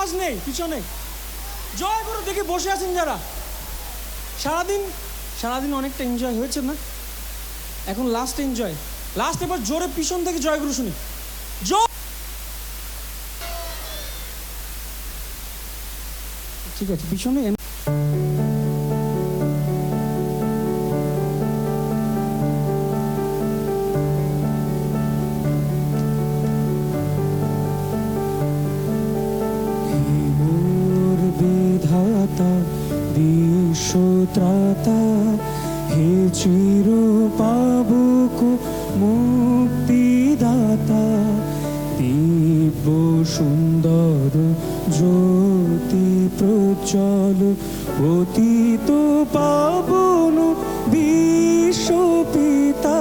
আওয়াজ নেই, পিছনে জয় করো, দেখে বসে আছেন যারা। সারাদিন সারাদিন অনেকটা এনজয় হয়েছে না? এখন লাস্ট এনজয় লাস্ট এবার জোরে পিছন থেকে জয় জয়গুরু শুনি। জয়! ঠিক আছে, পিছনে পিতু পাবনু বিশ্ব পিতা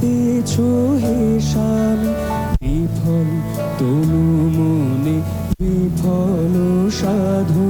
দিতেছো হে স্বামী বিফল তনু মনে বিফল সাধু।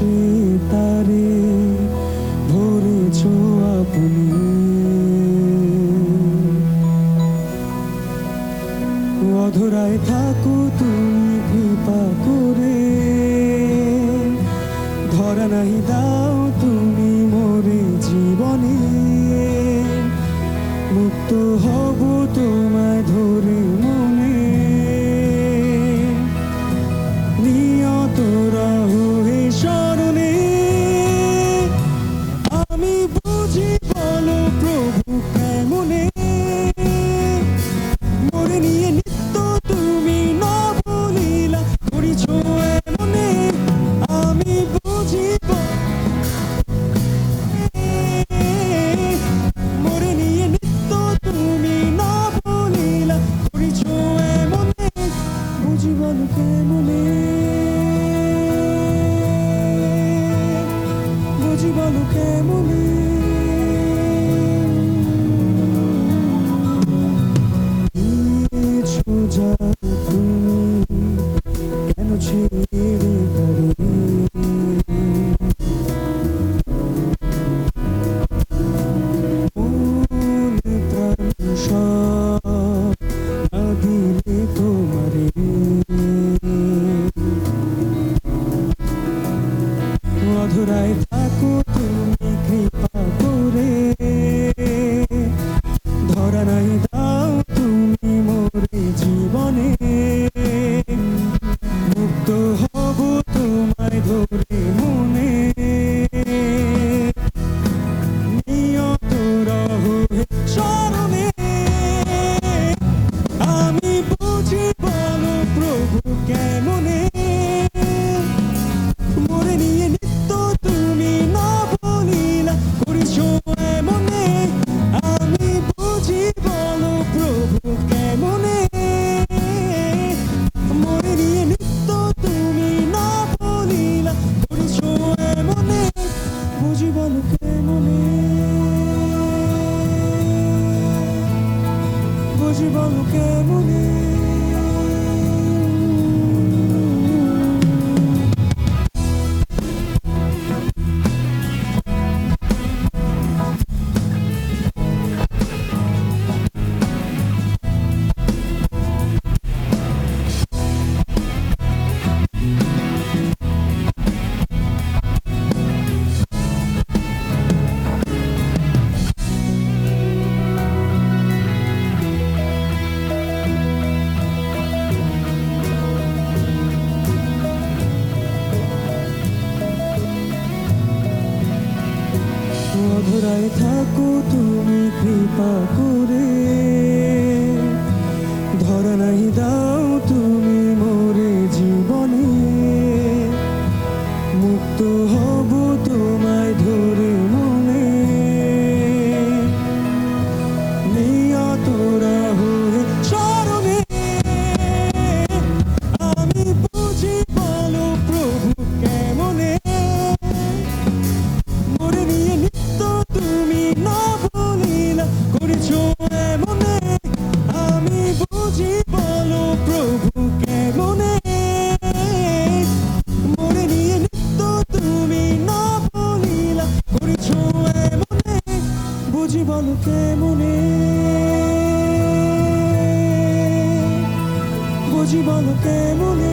see থাকো তুমি কৃপা করে। বলো কেমনে? বুঝি বলো কেমনে?